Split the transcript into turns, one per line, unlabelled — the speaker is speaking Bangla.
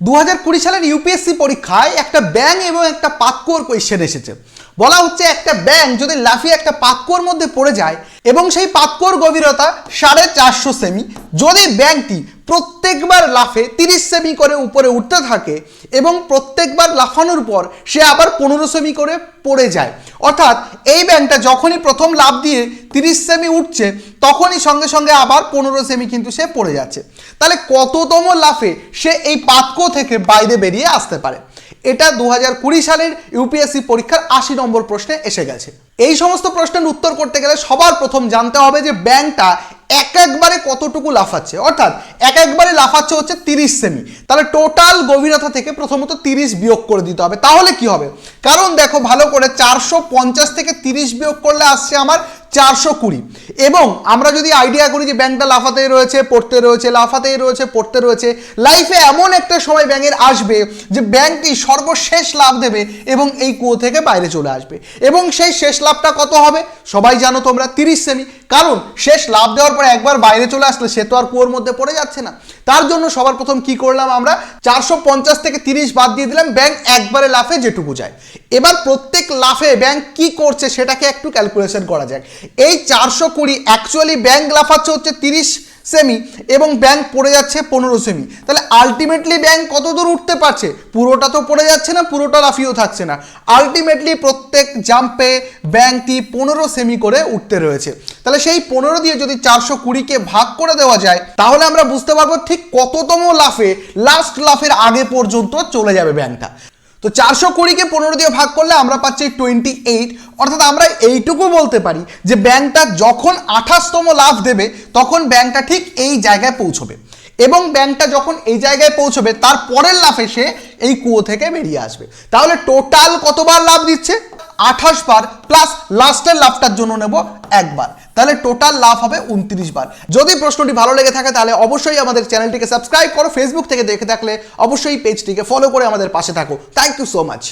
দু হাজার কুড়ি সালের ইউপিএসসি পরীক্ষায় একটা ব্যাং এবং একটা পাতকুয়োর কোয়েশ্চেন এসেছে। বলা হচ্ছে একটা ব্যাং যদি লাফিয়ে একটা পাতকুয়োর মধ্যে পড়ে যায় এবং সেই পাতকুয়োর গভীরতা সাড়ে চারশো সেমি। যদি ব্যাংকটি প্রত্যেকবার লাফে তিরিশ সেমি করে উপরে উঠতে থাকে এবং প্রত্যেকবার লাফানোর পর সে আবার পনেরো সেমি করে পড়ে যায়। অর্থাৎ এই ব্যাংকটা যখনই প্রথম লাফ দিয়ে তিরিশ সেমি উঠছে, তখনই সঙ্গে সঙ্গে আবার পনেরো সেমি কিন্তু সে পড়ে যাচ্ছে। তাহলে কততম লাফে সে এই পাতকো থেকে বাইরে বেরিয়ে আসতে পারে? এটা দু হাজার কুড়ি সালের ইউপিএসসি পরীক্ষার আশি নম্বর প্রশ্নে এসে গেছে। এই সমস্ত প্রশ্নের উত্তর করতে গেলে সবার প্রথম জানতে হবে যে ব্যাংকটা এক একবারে কতটুকু লাফাচ্ছে। অর্থাৎ এক একবারে লাফাচ্ছে হচ্ছে তিরিশ সেমি। তাহলে টোটাল গভীরতা থেকে প্রথমত তিরিশ বিয়োগ করে দিতে হবে। তাহলে কি হবে? কারণ দেখো ভালো করে চারশো পঞ্চাশ থেকে তিরিশ বিয়োগ করলে আসছে আমার চারশো কুড়ি। এবং আমরা যদি আইডিয়া করি যে ব্যাংকটা লাফাতেই রয়েছে, পড়তে রয়েছে, লাফাতেই রয়েছে, পড়তে রয়েছে লাইফে এমন একটা সময় ব্যাঙের আসবে যে ব্যাংকটি সর্বশেষ লাভ দেবে এবং এই কুয়ো থেকে বাইরে চলে আসবে। এবং সেই শেষ লাভটা কত হবে? সবাই জানো তোমরা, তিরিশ সেমি। কারণ শেষ লাভ দেওয়ার পরে একবার বাইরে চলে আসলে সে তো আর কুয়োর মধ্যে পড়ে যাচ্ছে না। তার জন্য সবার প্রথম কি করলাম আমরা? চারশো পঞ্চাশ থেকে তিরিশ বাদ দিয়ে দিলাম ব্যাংক একবারে লাফে যেটুকু যায়। এবার প্রত্যেক লাফে ব্যাংক কি করছে সেটাকে একটু ক্যালকুলেশন করা যাক। এই চারশো কুড়ি অ্যাকচুয়ালি ব্যাংক লাফাচ্ছে হচ্ছে তিরিশ সেমি এবং ব্যাংক পড়ে যাচ্ছে পনেরো সেমি তাহলে আলটিমেটলি ব্যাংক কত দূর উঠতে পারছে? পুরোটা তো পড়ে যাচ্ছে না, পুরোটা লাফিয়েও থাকছে না। আলটিমেটলি প্রত্যেক জাম্পে ব্যাংকটি পনেরো সেমি করে উঠতে রয়েছে। তাহলে সেই পনেরো দিয়ে যদি চারশো কুড়িকে ভাগ করে দেওয়া যায়, তাহলে আমরা বুঝতে পারব ঠিক কততম লাফে লাস্ট লাফের আগে পর্যন্ত চলে যাবে ব্যাংকটা তো চারশো কুড়িকে পনেরো দিয়ে ভাগ করলে আমরা পাচ্ছি টোয়েন্টি এইট অর্থাৎ আমরা এইটুকু বলতে পারি যে ব্যাংকটা যখন আঠাশতম লাভ দেবে, তখন ব্যাংকটা ঠিক এই জায়গায় পৌঁছবে। এবং ব্যাংকটা যখন এই জায়গায় পৌঁছবে, তার পরের লাফে সে এই কুয়ো থেকে বেরিয়ে আসবে। তাহলে টোটাল কতবার লাভ দিচ্ছে? আঠাশ বার, প্লাস লাস্টের লাভটার জন্য নেব একবার। তাহলে টোটাল লাভ হবে উনত্রিশ বার। যদি প্রশ্নটি ভালো লেগে থাকে, তাহলে অবশ্যই আমাদের চ্যানেলটিকে সাবস্ক্রাইব করো। ফেসবুক থেকে দেখে থাকলে অবশ্যই পেজটিকে ফলো করে আমাদের পাশে থাকো। Thank you so much